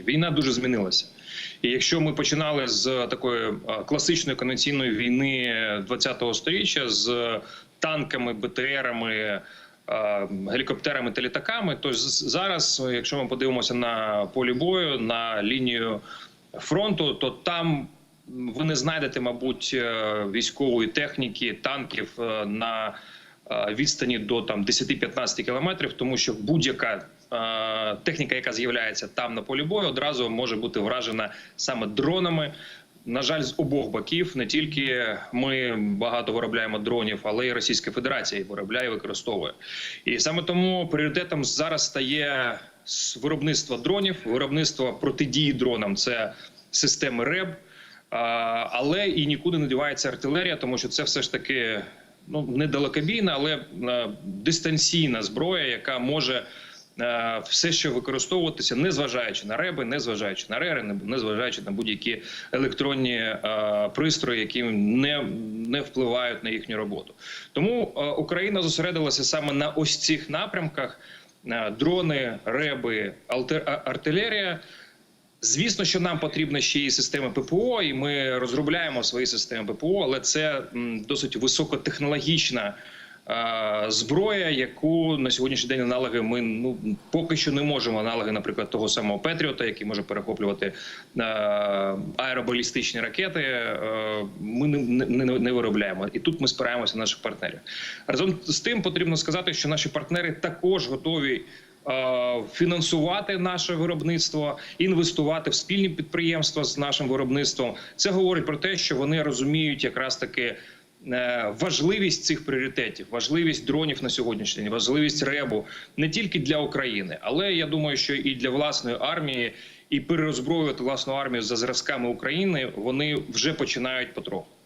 Війна дуже змінилася. І якщо ми починали з такої е, класичної конвенційної війни 20-го сторіччя з танками, БТРами, е, гелікоптерами та літаками, то зараз, якщо ми подивимося на полі бою, на лінію фронту, то там ви не знайдете, мабуть, е, військової техніки, танків на відстані до там 10-15 кілометрів, тому що будь-яка техніка, яка з'являється там на полі бою, одразу може бути вражена саме дронами. На жаль, з обох боків не тільки ми багато виробляємо дронів, але й Російська Федерація виробляє і використовує. І саме тому пріоритетом зараз стає виробництво дронів, виробництво протидії дронам. Це системи РЕБ, але і нікуди не дівається артилерія, тому що це все ж таки ну не далекобійна, але е, дистанційна зброя, яка може е, все ще використовуватися, не зважаючи на реби, не зважаючи на рери, не- зважаючи на будь-які електронні е, пристрої, які не, не впливають на їхню роботу. Тому е, Україна зосередилася саме на ось цих напрямках: е, дрони, реби, артилерія. Звісно, що нам потрібна ще і система ППО, і ми розробляємо свої системи ППО, але це досить високотехнологічна е, зброя, яку на сьогоднішній день аналоги ми ну поки що не можемо аналоги, наприклад, того самого Петріота, який може перехоплювати аеробалістичні ракети. Ми не, не, не виробляємо, і тут ми спираємося на наших партнерів. Разом з тим потрібно сказати, що наші партнери також готові фінансувати наше виробництво, інвестувати в спільні підприємства з нашим виробництвом. Це говорить про те, що вони розуміють якраз таки. Е, Важливість цих пріоритетів, важливість дронів на сьогоднішній день, важливість ребу не тільки для України, але я думаю, що і для власної армії, і перерозброювати власну армію за зразками України вони вже починають потроху.